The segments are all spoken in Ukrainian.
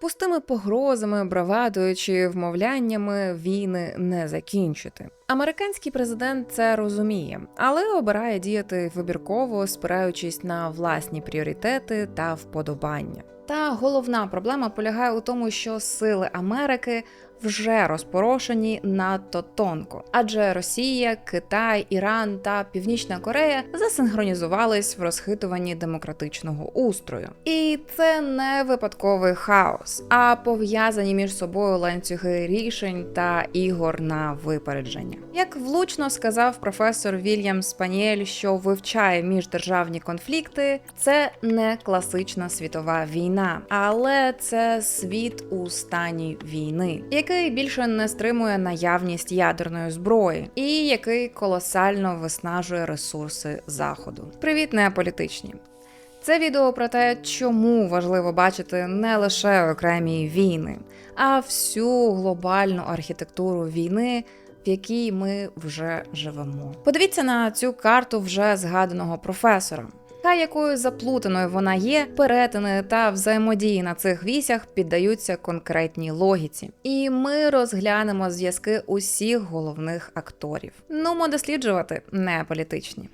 Пустими погрозами, бравадою чи вмовляннями війни не закінчити. Американський президент це розуміє, але обирає діяти вибірково, спираючись на власні пріоритети та вподобання. Та головна проблема полягає у тому, що сили Америки вже розпорошені надто тонко, адже Росія, Китай, Іран та Північна Корея засинхронізувались в розхитуванні демократичного устрою. І це не випадковий хаос, а пов'язані між собою ланцюги рішень та ігор на випередження. Як влучно сказав професор Вільям Спаніель, що вивчає міждержавні конфлікти, це не класична світова війна, але це світ у стані війни, який більше не стримує наявність ядерної зброї, і який колосально виснажує ресурси заходу. Привіт, неаполітичні! Це відео про те, чому важливо бачити не лише окремі війни, а всю глобальну архітектуру війни. В якій ми вже живемо. Подивіться на цю карту вже згаданого професора. Та якою заплутаною вона є, перетини та взаємодії на цих вісях піддаються конкретній логіці. І ми розглянемо зв'язки усіх головних акторів. Нумо досліджувати не політичні.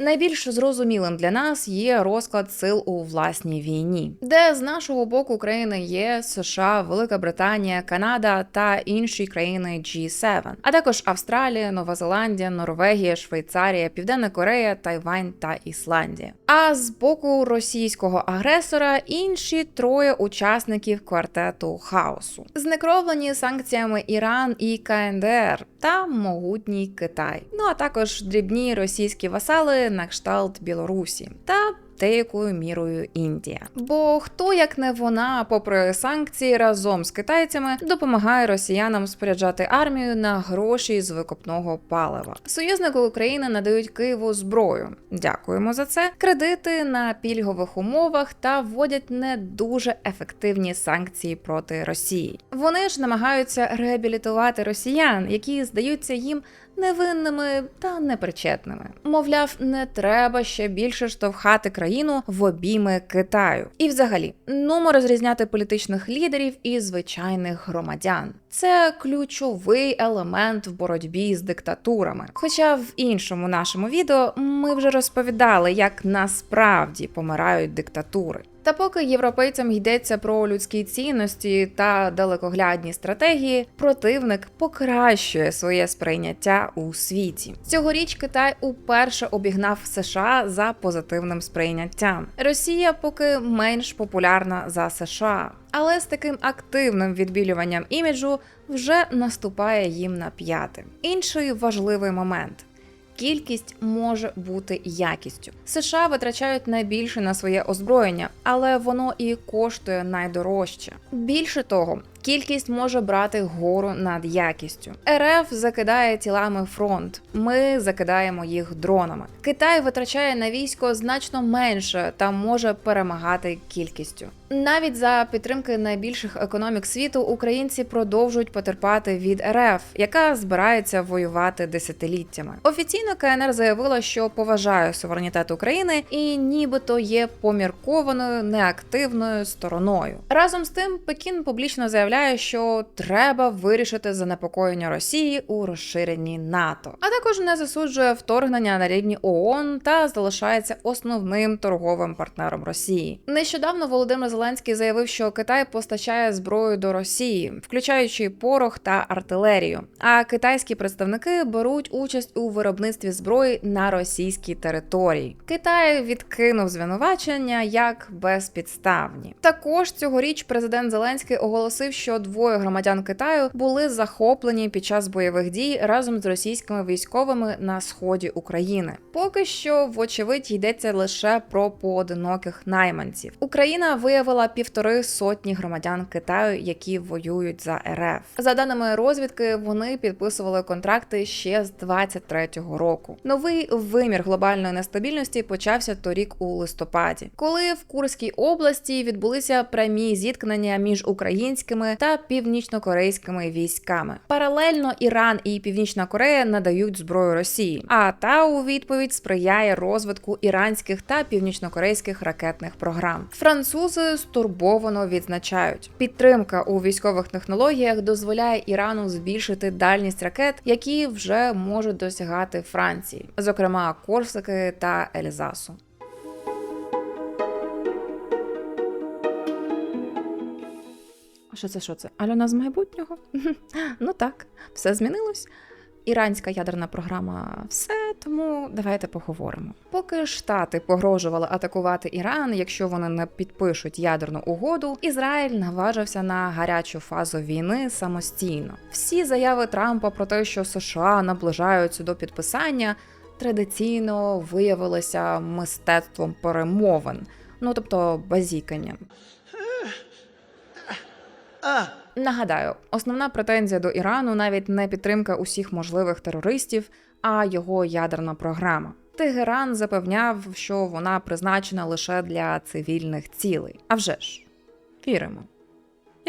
Найбільш зрозумілим для нас є розклад сил у власній війні, де з нашого боку країни є США, Велика Британія, Канада та інші країни G7, а також Австралія, Нова Зеландія, Норвегія, Швейцарія, Південна Корея, Тайвань та Ісландія. А з боку російського агресора інші троє учасників квартету хаосу, знекровлені санкціями Іран і КНДР та могутній Китай. Ну а також дрібні російські васали на кшталт Білорусі та деякою мірою Індія. Бо хто як не вона, попри санкції, разом з китайцями допомагає росіянам споряджати армію на гроші з викопного палива. Союзники України надають Києву зброю. Дякуємо за це. Кредити на пільгових умовах та вводять не дуже ефективні санкції проти Росії. Вони ж намагаються реабілітувати росіян, які здаються їм невинними та непричетними. Мовляв, не треба ще більше штовхати країну в обійми Китаю. І, взагалі, нумо розрізняти політичних лідерів і звичайних громадян. Це ключовий елемент в боротьбі з диктатурами. Хоча в іншому нашому відео ми вже розповідали, як насправді помирають диктатури. Та поки європейцям йдеться про людські цінності та далекоглядні стратегії, противник покращує своє сприйняття у світі. Цьогоріч Китай уперше обігнав США за позитивним сприйняттям. Росія поки менш популярна за США, але з таким активним відбілюванням іміджу вже наступає їм на п'яти. Інший важливий момент. Кількість може бути якістю. США витрачають найбільше на своє озброєння, але воно і коштує найдорожче. Більше того, кількість може брати гору над якістю. РФ закидає тілами фронт. Ми закидаємо їх дронами. Китай витрачає на військо значно менше та може перемагати кількістю. Навіть за підтримки найбільших економік світу українці продовжують потерпати від РФ, яка збирається воювати десятиліттями. Офіційно КНР заявила, що поважає суверенітет України і нібито є поміркованою неактивною стороною. Разом з тим, Пекін публічно заявляє, що треба вирішити занепокоєння Росії у розширенні НАТО, а також не засуджує вторгнення на рівні ООН та залишається основним торговим партнером Росії. Нещодавно Володимир Зеленський заявив, що Китай постачає зброю до Росії, включаючи порох та артилерію. А китайські представники беруть участь у виробництві зброї на російській території. Китай відкинув звинувачення як безпідставні. Також цьогоріч президент Зеленський оголосив, що двоє громадян Китаю були захоплені під час бойових дій разом з російськими військовими на сході України. Поки що, вочевидь, йдеться лише про поодиноких найманців. Україна виявила півтори сотні громадян Китаю, які воюють за РФ. За даними розвідки, вони підписували контракти ще з 23-го року. Новий вимір глобальної нестабільності почався торік у листопаді, коли в Курській області відбулися прямі зіткнення між українськими іракськими та північнокорейськими військами. Паралельно Іран і Північна Корея надають зброю Росії, а та у відповідь сприяє розвитку іранських та північнокорейських ракетних програм. Французи стурбовано відзначають, підтримка у військових технологіях дозволяє Ірану збільшити дальність ракет, які вже можуть досягати Франції, зокрема Корсики та Ельзасу. Що це що це? Альона з майбутнього? ну так, все змінилось. Іранська ядерна програма все, тому давайте поговоримо. Поки Штати погрожували атакувати Іран, якщо вони не підпишуть ядерну угоду, Ізраїль наважився на гарячу фазу війни самостійно. Всі заяви Трампа про те, що США наближаються до підписання, традиційно виявилися мистецтвом перемовин, ну тобто базіканням. Нагадаю, основна претензія до Ірану навіть не підтримка усіх можливих терористів, а його ядерна програма. Тегеран запевняв, що вона призначена лише для цивільних цілей. А вже ж, віримо.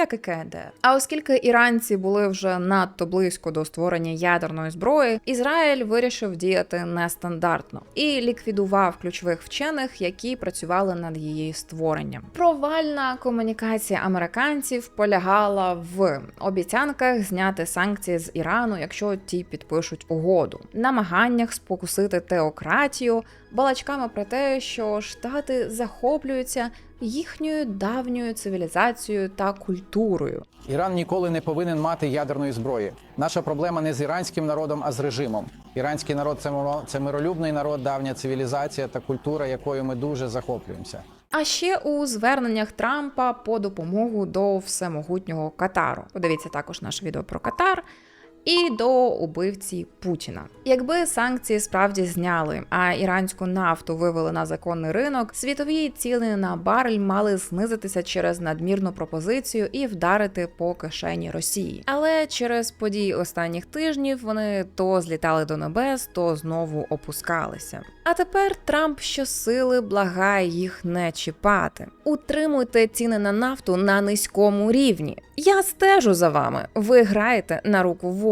Як і КНДР. А оскільки іранці були вже надто близько до створення ядерної зброї, Ізраїль вирішив діяти нестандартно і ліквідував ключових вчених, які працювали над її створенням. Провальна комунікація американців полягала в обіцянках зняти санкції з Ірану, якщо ті підпишуть угоду, намаганнях спокусити теократію, балачками про те, що штати захоплюються їхньою давньою цивілізацією та культурою. Іран ніколи не повинен мати ядерної зброї. Наша проблема не з іранським народом, а з режимом. Іранський народ це миро- це миролюбний народ, давня цивілізація та культура, якою ми дуже захоплюємося. А ще у зверненнях Трампа по допомогу до всемогутнього Катару. Подивіться також наше відео про Катар. І до убивці Путіна. Якби санкції справді зняли, а іранську нафту вивели на законний ринок, світові ціни на барель мали знизитися через надмірну пропозицію і вдарити по кишені Росії. Але через події останніх тижнів вони то злітали до небес, то знову опускалися. А тепер Трамп щосили благає їх не чіпати. Утримуйте ціни на нафту на низькому рівні. Я стежу за вами. Ви граєте на руку ворога.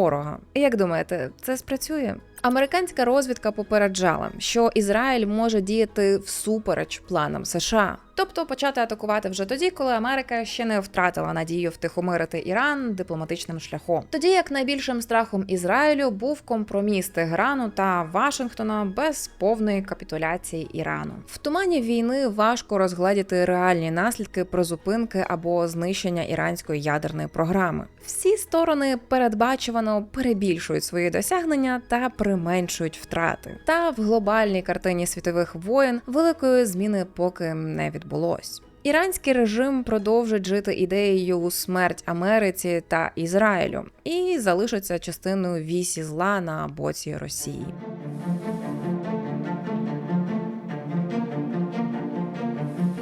Як думаєте, це спрацює? Американська розвідка попереджала, що Ізраїль може діяти всупереч планам США, тобто почати атакувати вже тоді, коли Америка ще не втратила надію втихомирити Іран дипломатичним шляхом. Тоді як найбільшим страхом Ізраїлю був компроміс Тегерану та Вашингтона без повної капітуляції Ірану. В тумані війни важко розгледіти реальні наслідки призупинки або знищення іранської ядерної програми. Всі сторони передбачувано перебільшують свої досягнення та применшують втрати. Та в глобальній картині світових воєн великої зміни поки не відбулось. Іранський режим продовжить жити ідеєю смерть Америці та Ізраїлю і залишиться частиною вісі зла на боці Росії.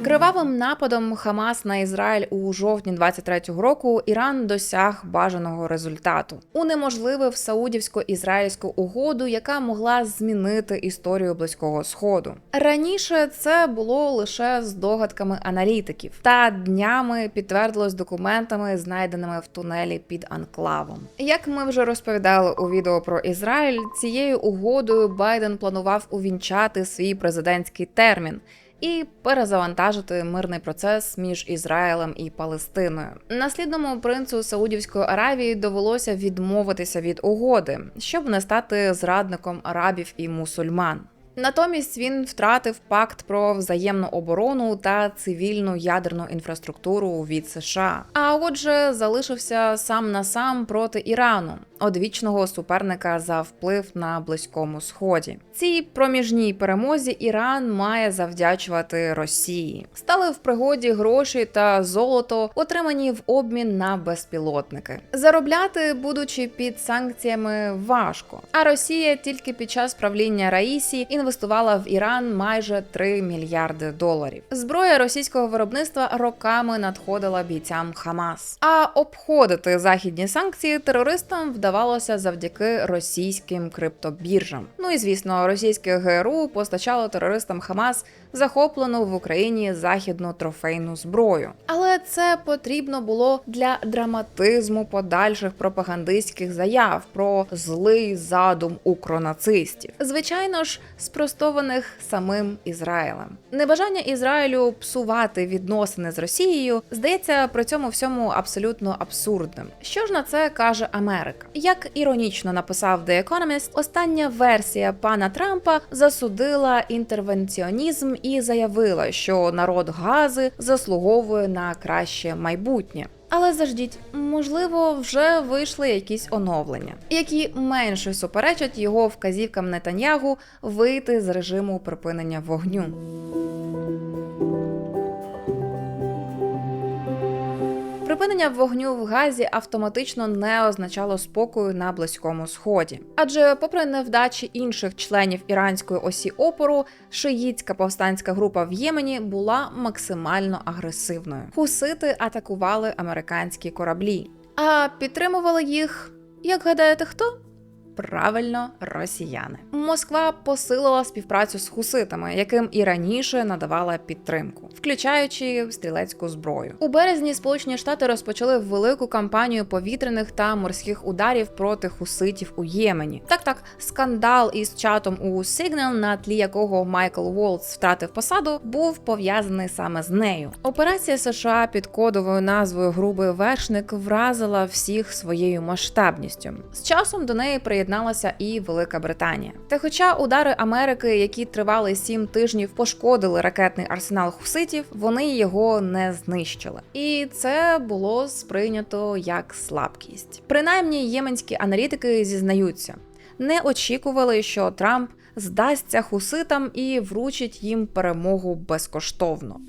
Кривавим нападом Хамас на Ізраїль у жовтні 23-го року Іран досяг бажаного результату, унеможливив саудівсько-ізраїльську угоду, яка могла змінити історію близького сходу. Раніше це було лише здогадками аналітиків, та днями підтвердилось документами, знайденими в тунелі під анклавом. Як ми вже розповідали у відео про Ізраїль, цією угодою Байден планував увінчати свій президентський термін і перезавантажити мирний процес між Ізраїлем і Палестиною. Наслідному принцу Саудівської Аравії довелося відмовитися від угоди, щоб не стати зрадником арабів і мусульман. Натомість він втратив пакт про взаємну оборону та цивільну ядерну інфраструктуру від США. А отже, залишився сам на сам проти Ірану, одвічного суперника за вплив на близькому сході. Цій проміжній перемозі Іран має завдячувати Росії. Стали в пригоді гроші та золото, отримані в обмін на безпілотники. Заробляти, будучи під санкціями, важко. А Росія тільки під час правління Раїсі інвестувала інвестувала в Іран майже 3 мільярди доларів. Зброя російського виробництва роками надходила бійцям Хамас. А обходити західні санкції терористам вдавалося завдяки російським криптобіржам. Ну і звісно, російське ГРУ постачало терористам Хамас захоплену в Україні західну трофейну зброю. Але це потрібно було для драматизму подальших пропагандистських заяв про злий задум укронацистів. Звичайно ж, спростованих самим Ізраїлем. Небажання Ізраїлю псувати відносини з Росією здається при цьому всьому абсолютно абсурдним. Що ж на це каже Америка? Як іронічно написав The Economist, остання версія пана Трампа засудила інтервенціонізм і заявила, що народ Гази заслуговує на краще майбутнє. Але заждіть, можливо, вже вийшли якісь оновлення, які менше суперечать його вказівкам Нетаньягу вийти з режиму припинення вогню. Припинення вогню в Газі автоматично не означало спокою на близькому сході, адже, попри невдачі інших членів іранської осі опору, шиїцька повстанська група в Ємені була максимально агресивною. Хусити атакували американські кораблі, а підтримували їх, як гадаєте, хто? Правильно, росіяни. Москва посилила співпрацю з хуситами, яким і раніше надавала підтримку, включаючи стрілецьку зброю. У березні Сполучені Штати розпочали велику кампанію повітряних та морських ударів проти хуситів у Ємені. Так, так, скандал із чатом у Signal, на тлі якого Майкл Уолтс втратив посаду, був пов'язаний саме з нею. Операція США під кодовою назвою Грубий вершник вразила всіх своєю масштабністю. З часом до неї приєдналася і Велика Британія. Та хоча удари Америки, які тривали сім тижнів, пошкодили ракетний арсенал хуситів, вони його не знищили. І це було сприйнято як слабкість. Принаймні, єменські аналітики зізнаються, не очікували, що Трамп здасться хуситам і вручить їм перемогу безкоштовно.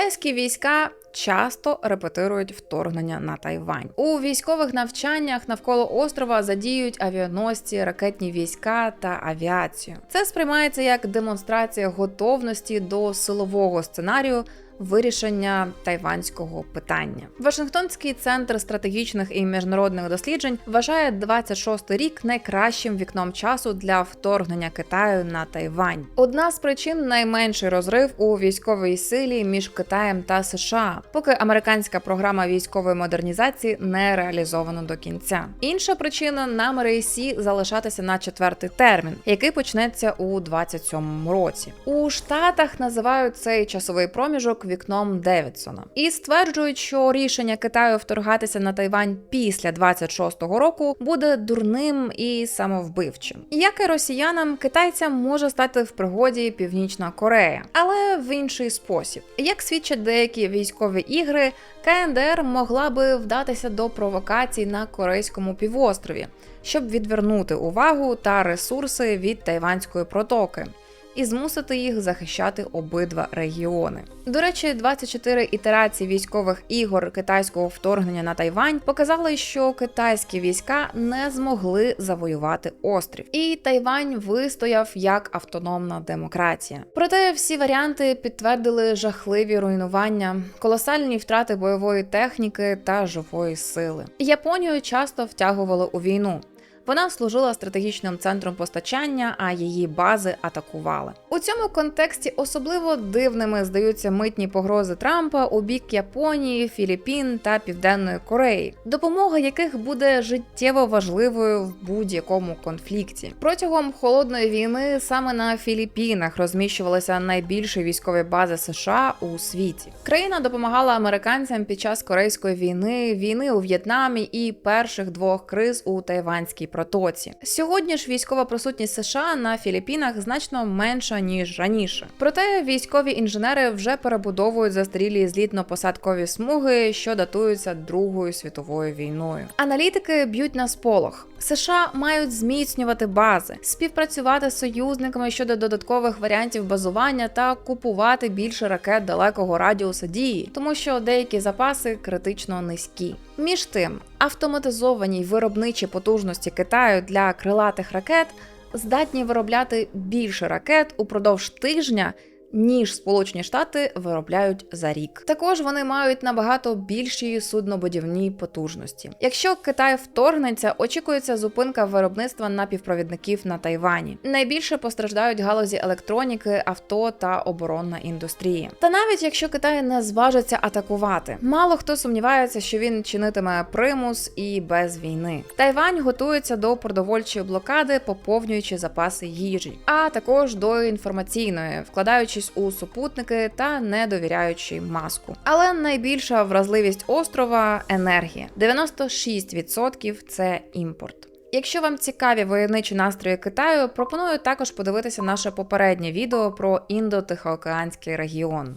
Китайські війська часто репетирують вторгнення на Тайвань. У військових навчаннях навколо острова задіють авіаносці, ракетні війська та авіацію. Це сприймається як демонстрація готовності до силового сценарію. Вирішення тайванського питання Вашингтонський центр стратегічних і міжнародних досліджень вважає 26 рік найкращим вікном часу для вторгнення Китаю на Тайвань. Одна з причин найменший розрив у військовій силі між Китаєм та США, поки американська програма військової модернізації не реалізована до кінця. Інша причина наміри СІ залишатися на четвертий термін, який почнеться у 27-му році. У Штатах називають цей часовий проміжок вікном Девідсона і стверджують, що рішення Китаю вторгатися на Тайвань після 26-го року буде дурним і самовбивчим. Як і росіянам, китайцям може стати в пригоді Північна Корея, але в інший спосіб. Як свідчать деякі військові ігри, КНДР могла би вдатися до провокацій на корейському півострові, щоб відвернути увагу та ресурси від Тайванської протоки і змусити їх захищати обидва регіони. До речі, 24 ітерації військових ігор китайського вторгнення на Тайвань показали, що китайські війська не змогли завоювати острів, і Тайвань вистояв як автономна демократія. Проте всі варіанти підтвердили жахливі руйнування, колосальні втрати бойової техніки та живої сили. Японію часто втягували у війну. Вона служила стратегічним центром постачання, а її бази атакували. У цьому контексті особливо дивними здаються митні погрози Трампа у бік Японії, Філіппін та Південної Кореї, допомога яких буде життєво важливою в будь-якому конфлікті. Протягом холодної війни саме на Філіппінах розміщувалися найбільші військові бази США у світі. Країна допомагала американцям під час корейської війни, війни у В'єтнамі і перших двох криз у Тайванській протоці. Сьогодні ж військова присутність США на Філіппінах значно менша ніж раніше. Проте військові інженери вже перебудовують застарілі злітно-посадкові смуги, що датуються Другою світовою війною. Аналітики б'ють на сполох. США мають зміцнювати бази, співпрацювати з союзниками щодо додаткових варіантів базування та купувати більше ракет далекого радіуса дії, тому що деякі запаси критично низькі. Між тим, автоматизовані виробничі потужності Китаю для крилатих ракет здатні виробляти більше ракет упродовж тижня. Ніж Сполучені Штати виробляють за рік. Також вони мають набагато більші суднобудівні потужності. Якщо Китай вторгнеться, очікується зупинка виробництва напівпровідників на Тайвані. Найбільше постраждають галузі електроніки, авто та оборонна індустрія. Та навіть якщо Китай не зважиться атакувати, мало хто сумнівається, що він чинитиме примус і без війни. Тайвань готується до продовольчої блокади, поповнюючи запаси їжі, а також до інформаційної, вкладаючись у супутники та не довіряючи маску. Але найбільша вразливість острова енергія 96% це імпорт. Якщо вам цікаві воєнничі настрої Китаю, пропоную також подивитися наше попереднє відео про індо-тихоокеанський регіон.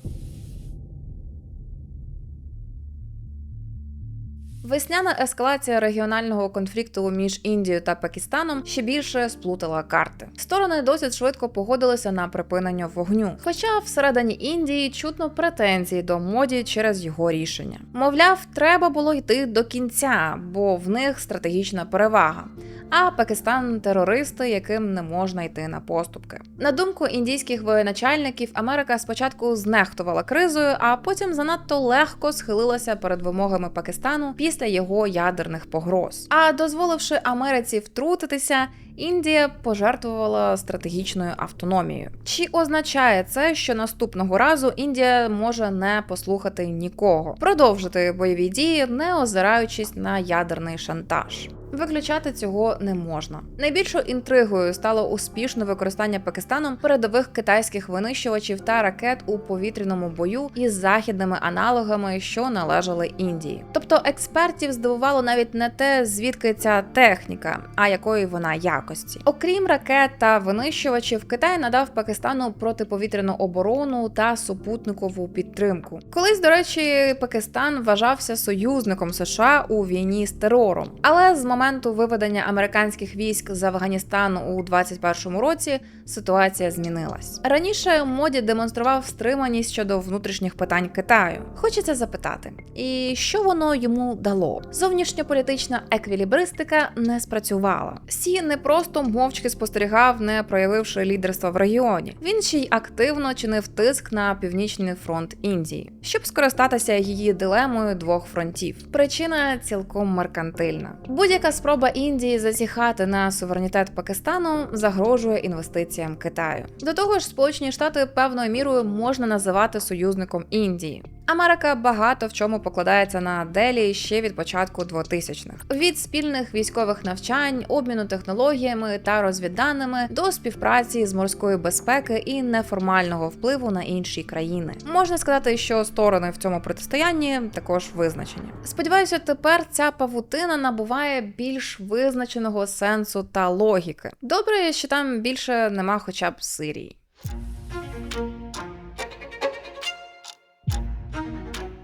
Весняна ескалація регіонального конфлікту між Індією та Пакистаном ще більше сплутала карти. Сторони досить швидко погодилися на припинення вогню. Хоча всередині Індії чутно претензії до моді через його рішення. Мовляв, треба було йти до кінця, бо в них стратегічна перевага. А Пакистан терористи, яким не можна йти на поступки. На думку індійських воєначальників, Америка спочатку знехтувала кризою, а потім занадто легко схилилася перед вимогами Пакистану після його ядерних погроз. А дозволивши Америці втрутитися. Індія пожертвувала стратегічною автономією. Чи означає це, що наступного разу Індія може не послухати нікого, продовжити бойові дії, не озираючись на ядерний шантаж? Виключати цього не можна. Найбільшою інтригою стало успішне використання Пакистаном передових китайських винищувачів та ракет у повітряному бою із західними аналогами, що належали Індії. Тобто експертів здивувало навіть не те, звідки ця техніка, а якої вона якості. Окрім ракет та винищувачів, Китай надав Пакистану протиповітряну оборону та супутникову підтримку. Колись, до речі, Пакистан вважався союзником США у війні з терором, але з моменту виведення американських військ з Афганістану у 21-му році ситуація змінилась. Раніше моді демонстрував стриманість щодо внутрішніх питань Китаю. Хочеться запитати, і що воно йому дало? Зовнішньополітична еквілібристика не спрацювала. Сі не просто мовчки спостерігав, не проявивши лідерства в регіоні. Він ще й активно чинив тиск на північний фронт Індії, щоб скористатися її дилемою двох фронтів. Причина цілком меркантильна. Будь-яка спроба Індії зазіхати на суверенітет Пакистану загрожує інвестиціям Китаю. До того ж, Сполучені Штати певною мірою можна називати союзником Індії. Америка багато в чому покладається на Делі ще від початку 2000-х. від спільних військових навчань, обміну технологіями та розвідданими до співпраці з морської безпеки і неформального впливу на інші країни. Можна сказати, що сторони в цьому протистоянні також визначені. Сподіваюся, тепер ця павутина набуває більш визначеного сенсу та логіки. Добре, що там більше нема, хоча б Сирії.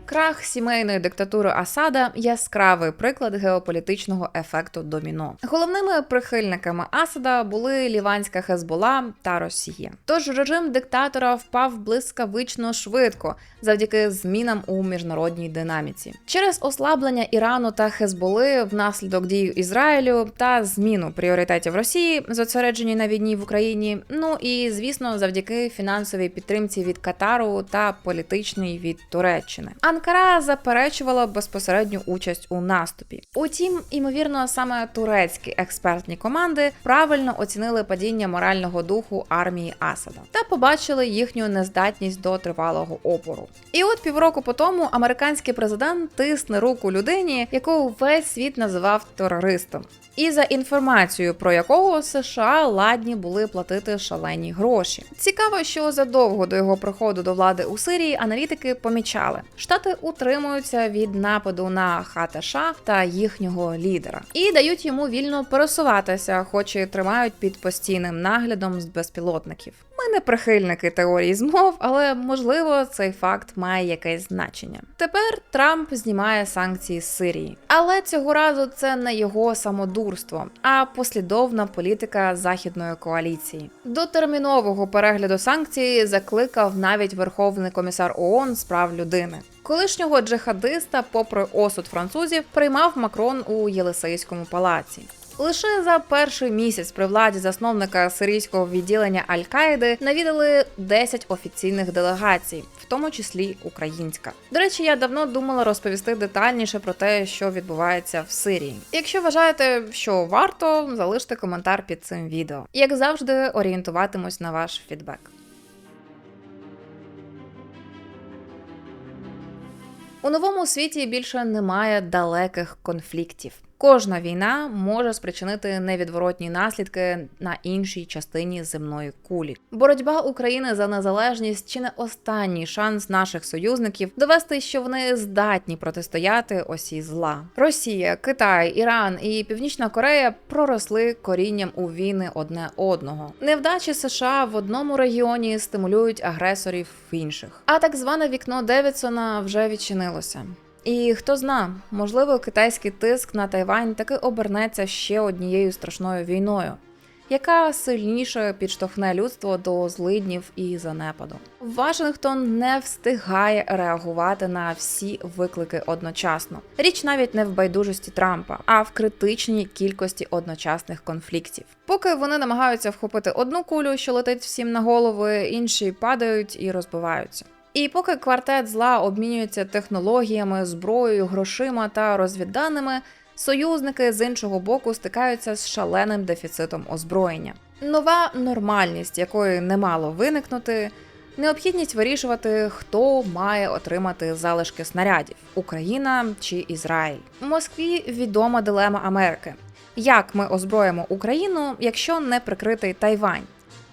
Крах сімейної диктатури Асада яскравий приклад геополітичного ефекту доміно. Головними прихильниками Асада були ліванська Хезбола та Росія. Тож режим диктатора впав блискавично швидко завдяки змінам у міжнародній динаміці. Через ослаблення Ірану та Хезболи внаслідок дій Ізраїлю та зміну пріоритетів Росії, зосереджені на війні в Україні. Ну і звісно, завдяки фінансовій підтримці від Катару та політичній від Туреччини. Анкара заперечувала безпосередню участь у наступі. Утім, імовірно, саме турецькі експертні команди правильно оцінили падіння морального духу армії Асада та побачили їхню нездатність до тривалого опору. І от півроку по тому американський президент тисне руку людині, яку весь світ називав терористом. І за інформацією про якого США ладні були платити шалені гроші. Цікаво, що задовго до його приходу до влади у Сирії аналітики помічали, штати утримуються від нападу на ХТШ та їхнього лідера і дають йому вільно пересуватися, хоч і тримають під постійним наглядом з безпілотників. Ми не прихильники теорії змов, але можливо цей факт має якесь значення. Тепер Трамп знімає санкції з Сирії, але цього разу це не його самодурство, а послідовна політика західної коаліції. До термінового перегляду санкцій закликав навіть Верховний комісар ООН з прав людини. Колишнього джихадиста, попри осуд французів, приймав Макрон у Єлисейському палаці. Лише за перший місяць при владі засновника сирійського відділення Аль-Каїди навідали 10 офіційних делегацій, в тому числі українська. До речі, я давно думала розповісти детальніше про те, що відбувається в Сирії. Якщо вважаєте, що варто, залиште коментар під цим відео. Як завжди, орієнтуватимусь на ваш фідбек. У новому світі більше немає далеких конфліктів. Кожна війна може спричинити невідворотні наслідки на іншій частині земної кулі. Боротьба України за незалежність чи не останній шанс наших союзників довести, що вони здатні протистояти осі зла. Росія, Китай, Іран і Північна Корея проросли корінням у війни одне одного. Невдачі США в одному регіоні стимулюють агресорів в інших. А так зване вікно Девідсона вже відчинилося. І хто зна, можливо, китайський тиск на Тайвань таки обернеться ще однією страшною війною, яка сильніше підштовхне людство до злиднів і занепаду. Вашингтон не встигає реагувати на всі виклики одночасно. Річ навіть не в байдужості Трампа, а в критичній кількості одночасних конфліктів. Поки вони намагаються вхопити одну кулю, що летить всім на голови, інші падають і розбиваються. І поки квартет зла обмінюється технологіями, зброєю, грошима та розвідданими, союзники з іншого боку стикаються з шаленим дефіцитом озброєння. Нова нормальність, якої не мало виникнути, необхідність вирішувати, хто має отримати залишки снарядів Україна чи Ізраїль. Москві відома дилема Америки: як ми озброїмо Україну, якщо не прикритий Тайвань?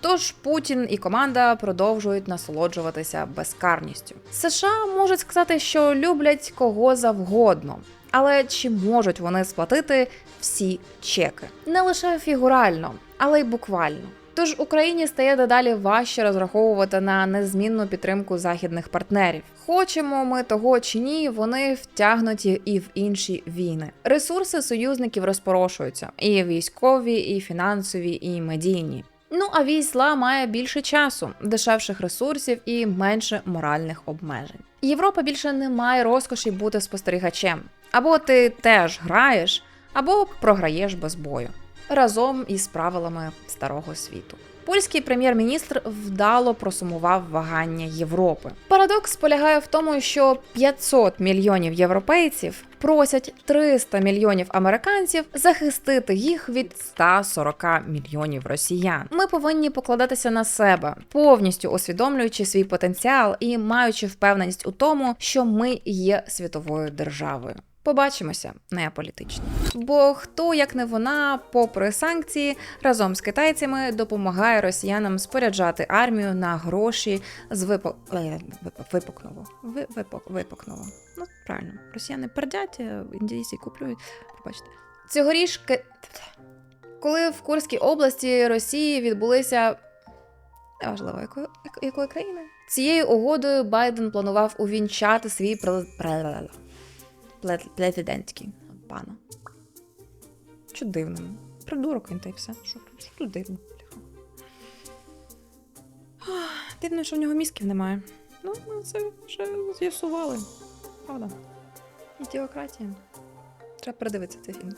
Тож Путін і команда продовжують насолоджуватися безкарністю. США можуть сказати, що люблять кого завгодно, але чи можуть вони сплатити всі чеки? Не лише фігурально, але й буквально. Тож Україні стає дедалі важче розраховувати на незмінну підтримку західних партнерів. Хочемо ми того чи ні, вони втягнуті і в інші війни. Ресурси союзників розпорошуються і військові, і фінансові, і медійні. Ну а військ зла має більше часу, дешевших ресурсів і менше моральних обмежень. Європа більше не має розкоші бути спостерігачем. Або ти теж граєш, або програєш без бою разом із правилами старого світу. Польський прем'єр-міністр вдало просумував вагання Європи. Парадокс полягає в тому, що 500 мільйонів європейців просять 300 мільйонів американців захистити їх від 140 мільйонів росіян. Ми повинні покладатися на себе, повністю усвідомлюючи свій потенціал і маючи впевненість у тому, що ми є світовою державою. Побачимося, не політично. Бо хто, як не вона, попри санкції, разом з китайцями допомагає росіянам споряджати армію на гроші з випо... е, вип- випукного. Ви... Випок... Випукного. Ну, правильно, росіяни пердять, а індійці куплюють. Побачите. Цьогоріч, коли в Курській області Росії відбулися. Неважливо, якої, якої країни? Цією угодою Байден планував увінчати свій президентський пана. Що дивним? Придурок він та й все. Що, що тут дивно? Дивно, що в нього мізків немає. Ну, ми це вже з'ясували. Правда? Ідіократія. Треба передивитися цей фільм.